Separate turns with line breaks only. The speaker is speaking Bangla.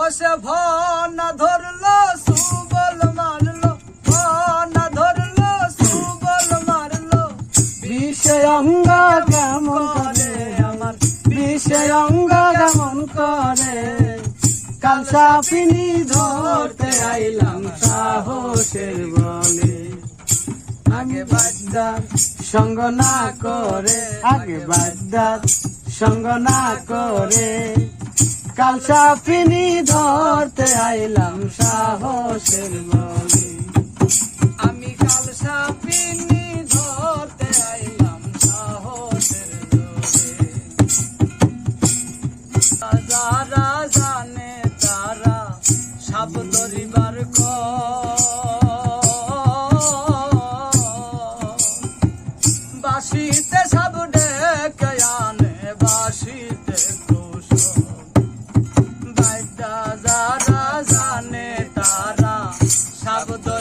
ওসে ভনা ধরলো সুবল মারলো ভনা ধরলো সুবল মারলো।
বিষয় অঙ্গ কেমন করে?
আমার
বিষয় অঙ্গ কেমন করে? কাল সাপিনি ধরতে আইলাম সাহসের বলে।
আগে বাদ্যা
সঙ্গ না করে আগে বাদ্দার সঙ্গ না করে। কাল সাপিনি ধরতে আইলাম সাহসের বলে
আমি কাল সাপিনি ধরতে আইলাম সাহসের জোরে যারা জানে তারা সাপ ধরিবার বাসিতে সাপ বাইদা